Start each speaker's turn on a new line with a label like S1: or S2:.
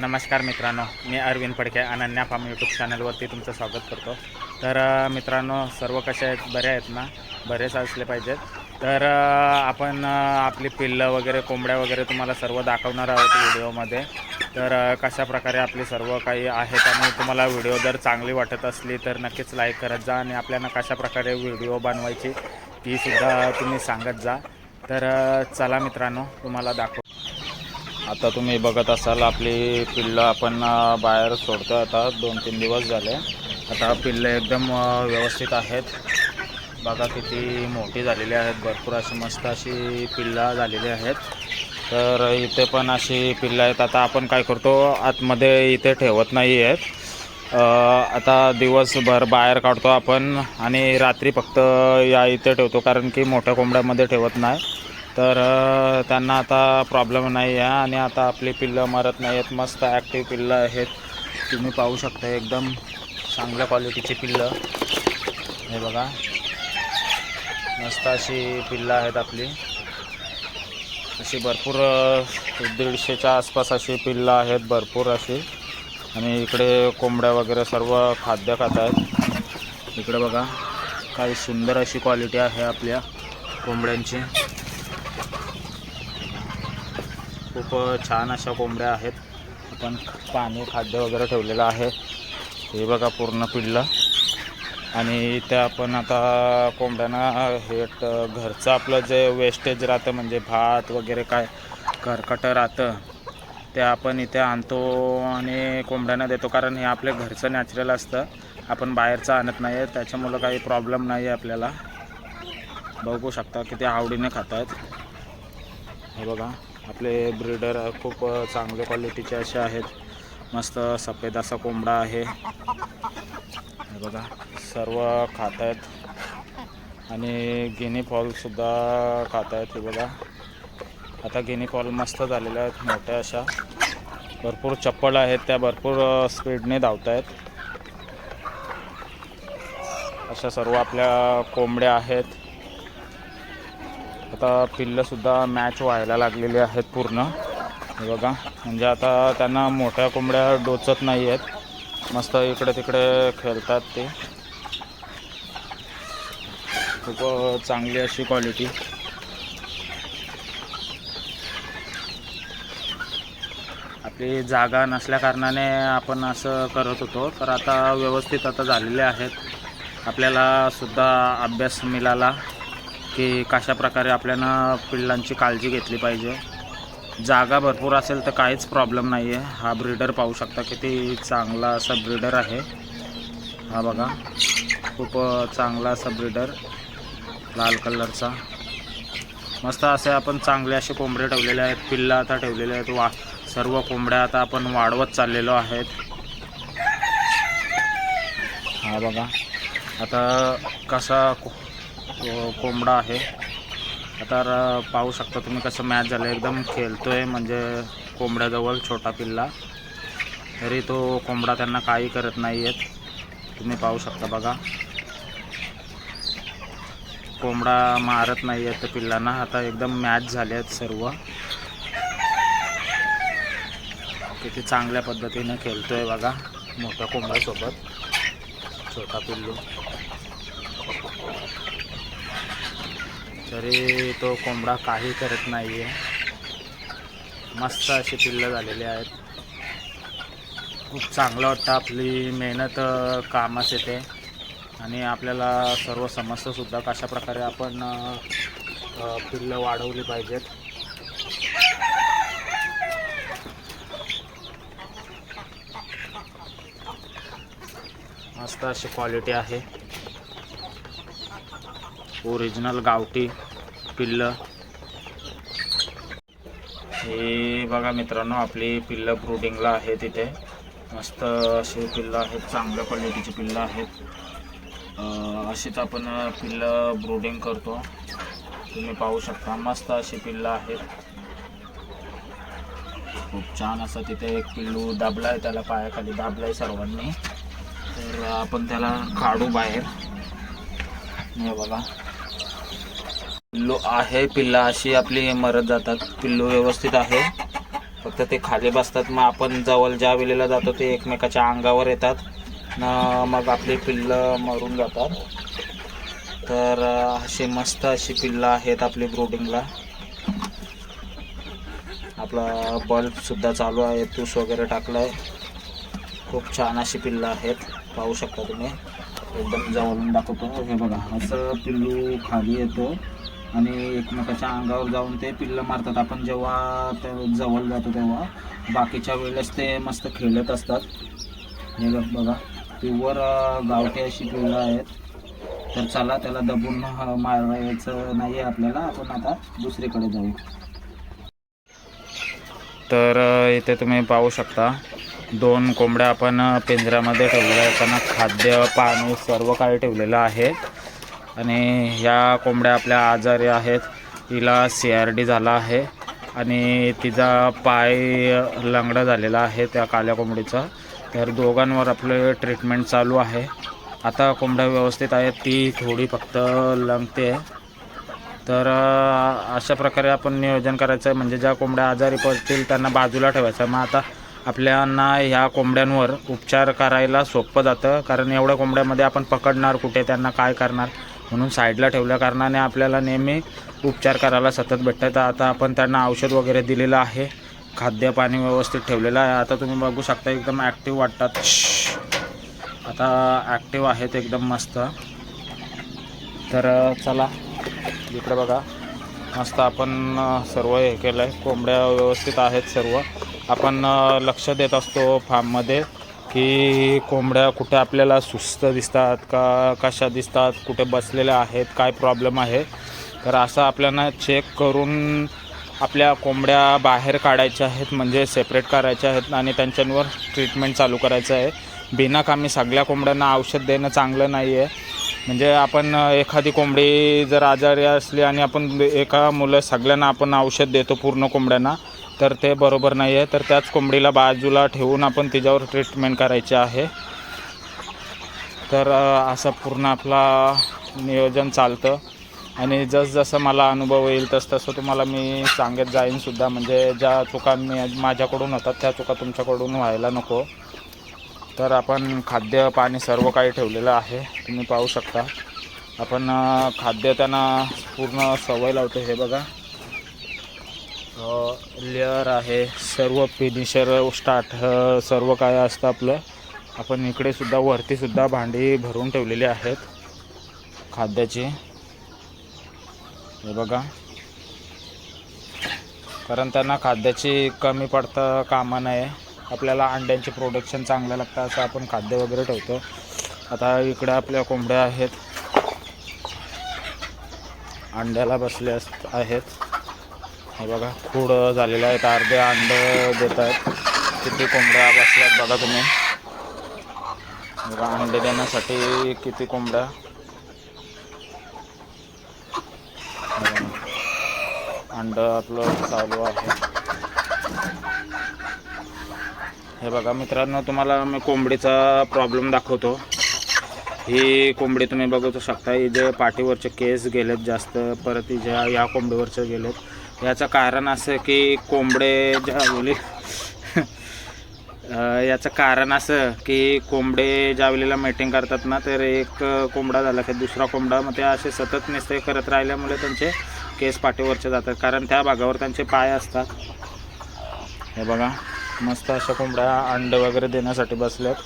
S1: नमस्कार मित्रांनो मी अरविंद फडके अनन्या फार्म यूट्यूब चॅनलवरती तुमचं स्वागत करतो. तर मित्रांनो सर्व कसे आहेत? बरे आहेत ना? बरेच असले पाहिजेत. तर आपण आपली पिल्लं वगैरे कोंबड्या वगैरे तुम्हाला सर्व दाखवणार आहोत व्हिडिओमध्ये. तर कशा प्रकारे आपली सर्व काही आहेत आणि तुम्हाला व्हिडिओ जर चांगली वाटत असली तर नक्कीच लाईक करत जा आणि आपल्याला कशा प्रकारे व्हिडिओ बनवायची तीसुद्धा तुम्ही सांगत जा. तर चला मित्रांनो तुम्हाला दाखव आता तुम्ही बघत असाल आपली पिल्लं आपण बाहेर सोडतो आता. दोन तीन दिवस झाले. आता पिल्लं एकदम व्यवस्थित आहेत. बघा किती मोठी झालेली आहेत. भरपूर अशी मस्त अशी पिल्लं झालेली आहेत. तर इथे पण अशी पिल्लं आहेत. आता आपण काय करतो आतमध्ये इथे ठेवत नाही आहेत आता दिवसभर बाहेर काढतो आपण आणि रात्री फक्त या इथे ठेवतो कारण की मोठ्या कोंबड्यामध्ये ठेवत नाही. तर त्यांना आता प्रॉब्लेम नाही आहे आणि आता आपली पिल्लं मरत नाही आहेत मस्त ॲक्टिव्ह पिल्लं आहेत. तुम्ही पाहू शकता एकदम चांगल्या क्वालिटीची पिल्लं. हे बघा. मस्त अशी पिल्लं आहेत आपली. अशी भरपूर दीडशेच्या आसपास अशी पिल्लं आहेत भरपूर अशी. आणि इकडे कोंबड्या वगैरे सर्व खाद्य खात आहेत. इकडे बघा. काही सुंदर अशी क्वालिटी आहे आपल्या कोंबड्यांची. खूप छान अशा कोंबड्या आहेत. आपण पाणी खाद्य वगैरे ठेवलेलं आहे. हे बघा पूर्ण पिडलं आणि त्या आपण आता कोंबड्यांना हे घरचं आपलं जे वेस्टेज राहतं म्हणजे भात वगैरे काय करकटं राहतं ते आपण इथे आणतो आणि कोंबड्यांना देतो. कारण हे आपल्या घरचं नॅचरल असतं. आपण बाहेरचं आणत नाही आहे त्याच्यामुळं काही प्रॉब्लेम नाही आहे आपल्याला. बघू शकता किती आवडीने खात आहेत हे बघा. आपले ब्रीडर खूप चांगल्या क्वालिटीचे असे आहेत. मस्त सफेद असा कोंबडा आहे. बघा सर्व खात आहेत आणि गिनी फॉलसुद्धा खात आहेत हे बघा. आता गिनी फॉल मस्त झालेल्या आहेत मोठ्या अशा. भरपूर चप्पल आहेत त्या भरपूर स्पीडने धावत आहेत अशा सर्व आपल्या कोंबड्या आहेत. आता पिल्लंसुद्धा मॅच व्हायला लागलेली आहेत पूर्ण. हे बघा म्हणजे आता त्यांना मोठ्या कोंबड्या डोचत नाही आहेत. मस्त इकडे तिकडे खेळतात ते. खूप चांगली अशी क्वालिटी आपली जागा नसल्या कारणाने आपण असं करत होतो तर आता व्यवस्थित आता झालेले आहेत. आपल्याला सुद्धा अभ्यास मिळाला. की कशा प्रकारे आपल्याला पिल्लांची काळजी घेतली पाहिजे. जागा भरपूर असेल तर काहीच प्रॉब्लेम नाही आहे हा ब्रीडर पाहू शकता किती चांगला असा ब्रीडर आहे. हा बघा खूप चांगला असा ब्रीडर लाल कलरचा. मस्त असे आपण चांगले असे कोंबडे ठेवलेले आहेत. पिल्लं आता ठेवलेले आहेत. वा सर्व कोंबड्या आता आपण वाढवत चाललेलो आहेत. हा बघा आता कसा कोंबडा आहे. आता पाहू शकता तुम्ही कसं मॅच झालं. एकदम खेळतो आहे म्हणजे कोंबड्याजवळ छोटा पिल्ला. तरी तो कोंबडा त्यांना काही करत नाही आहेत तुम्ही पाहू शकता बघा. कोंबडा मारत नाही आहेत त्या पिल्लांना. आता एकदम मॅच झाले आहेत सर्व. किती चांगल्या पद्धतीने आहे बघा. मोठ्या कोंबड्यासोबत. छोटा पिल्लू. तरी तो कोंबडा काही करत नाही आहे मस्त अशी पिल्लं झालेली आहेत. खूप चांगलं वाटतं आपली मेहनत कामास येते. आणि आपल्याला सर्व समस्यासुद्धा कशा प्रकारे आपण पिल्लं वाढवली पाहिजेत. मस्त अशी क्वालिटी आहे. ओरिजिनल गावठी पिल्लं. हे बघा मित्रांनो आपली पिल्लं ब्रुडिंगला आहे तिथे. मस्त अशी पिल्लं आहेत चांगल्या क्वालिटीची पिल्लं आहेत. अशीच आपण पिल्लं ब्रुडिंग करतो. तुम्ही पाहू शकता मस्त अशी पिल्लं आहेत. खूप छान असं तिथे एक पिल्लू दाबला आहे त्याला पायाखाली दाबला आहे सर्वांनी. तर आपण त्याला काढू बाहेर. हे बघा. पिल्लू आहे पिल्ला अशी आपली मरत जातात. पिल्लू व्यवस्थित आहे. फक्त ते खाली बसतात. मग आपण जवळ ज्या वेळेला जातो ते एकमेकाच्या अंगावर येतात. न मग आपली पिल्लं मरून जातात. तर अशी मस्त अशी पिल्लं आहेत आपली ब्रोडिंगला आपला बल्बसुद्धा चालू आहे. तूस वगैरे टाकलाय. खूप छान अशी पिल्लं आहेत. पाहू शकता तुम्ही. एकदम जवळून दाखवतो. हे बघा असं पिल्लू खाली येतो. आणि एकमेकाच्या अंगावर जाऊन ते पिल्लं मारतात. आपण जेव्हा ते जवळ जातो तेव्हा बाकीच्या वेळेस ते मस्त खेळत असतात. हे बघ बघा. प्युअर गावठी अशी पिल्लं आहेत. तर चला त्याला दबून मारायचं नाही आहे आपल्याला. आपण आता दुसरीकडे जाऊ. तर इथे तुम्ही पाहू शकता. दोन कोंबड्या आपण पिंजऱ्यामध्ये ठेवलेल्या आहेत. त्यांना खाद्य पाणी सर्व काही ठेवलेलं आहे. आणि ह्या कोंबड्या आपल्या आजारी आहेत. तिला सी आर डी झाला आहे आणि तिचा पाय लंगडा झालेला आहे त्या काल्या कोंबडीचा. तर दोघांवर आपलं ट्रीटमेंट चालू आहे. आता कोंबड्या व्यवस्थित आहेत. ती थोडी फक्त लंगते. तर अशा प्रकारे आपण नियोजन करायचं आहे म्हणजे ज्या कोंबड्या आजारी पडतील त्यांना बाजूला ठेवायचं. मग आता आपल्यांना ह्या कोंबड्यांवर उपचार करायला सोपं जातं. कारण एवढ्या कोंबड्यामध्ये आपण पकडणार कुठे? त्यांना काय करणार? म्हणून साईडला ठेवल्या कारणाने आपल्याला नेहमी उपचार करायला सतत भेटतात. तर आता आपण त्यांना औषध वगैरे दिलेलं आहे. खाद्य पाणी व्यवस्थित ठेवलेलं आहे. आता तुम्ही बघू शकता एकदम ॲक्टिव्ह वाटतात. आता ॲक्टिव्ह आहेत एकदम मस्त. तर चला इकडे बघा. मस्त आपण सर्व हे केलं आहे कोंबड्या व्यवस्थित आहेत सर्व. आपण लक्ष देत असतो फार्ममध्ये की कोंबड्या कुठे आपल्याला सुस्त दिसतात का कशा दिसतात कुठे बसलेल्या आहेत काय प्रॉब्लेम आहे? तर असं आपल्याला चेक करून आपल्या कोंबड्या बाहेर काढायच्या आहेत म्हणजे सेपरेट करायच्या आहेत आणि त्यांच्यावर ट्रीटमेंट चालू करायचं आहे. बिनाकामी सगळ्या कोंबड्यांना औषध देणं चांगलं नाही आहे म्हणजे आपण एखादी कोंबडी जर आजारी असली आणि आपण एका मुलं सगळ्यांना आपण औषध देतो पूर्ण कोंबड्यांना तर ते बरोबर नाही आहे. तर त्याच कोंबडीला बाजूला ठेवून आपण तिच्यावर ट्रीटमेंट करायची आहे. तर असं पूर्ण आपला नियोजन चालतं. आणि जसजसं मला अनुभव येईल तस तसं तुम्हाला मी सांगत जाईनसुद्धा म्हणजे ज्या चुका मी माझ्याकडून होतात त्या चुका तुमच्याकडून व्हायला नको. तर आपण खाद्य पाणी सर्व काही ठेवलेलं आहे. तुम्ही पाहू शकता. आपण खाद्य त्यांना पूर्ण सवय लावतो. हे बघा. लेअर आहे. सर्व फिनिशर स्टार्ट सर्व काय असतं आपलं. आपण इकडेसुद्धा वरतीसुद्धा भांडी भरून ठेवलेली आहेत. खाद्याची. हे बघा. कारण त्यांना खाद्याची कमी पडता कामा नये. आपल्याला अंड्यांचे प्रोडक्शन चांगलं लागतं असं आपण खाद्य वगैरे ठेवतो. आता इकडे आपल्या कोंबड्या आहेत. अंड्याला बसले अस आहेत. हे बघा खूड झालेलं आहेत. अर्धे अंड देत आहेत. किती कोंबड्या बसल्यात बघा तुम्ही. बघा अंडे देण्यासाठी किती कोंबड्या. अंड आपलं चालू आहे. हे बघा मित्रांनो तुम्हाला मी कोंबडीचा प्रॉब्लेम दाखवतो. ही कोंबडी तुम्ही बघू शकता ही जे पाठीवरचे केस गेलेत जास्त परत ज्या या कोंबडीवरचे गेलेत. याचं कारण असं की कोंबडे ज्या वेळी याचं कारण असं की कोंबडे ज्या वेळेला मेटिंग करतात ना तर एक कोंबडा झाला की दुसरा कोंबडा मग ते असे सतत निस्ते करत राहिल्यामुळे त्यांचे केस पाठीवरचे जातात. कारण त्या भागावर त्यांचे पाय असतात. हे बघा. मस्त अशा कोंबड्या अंड वगैरे देण्यासाठी बसल्यात.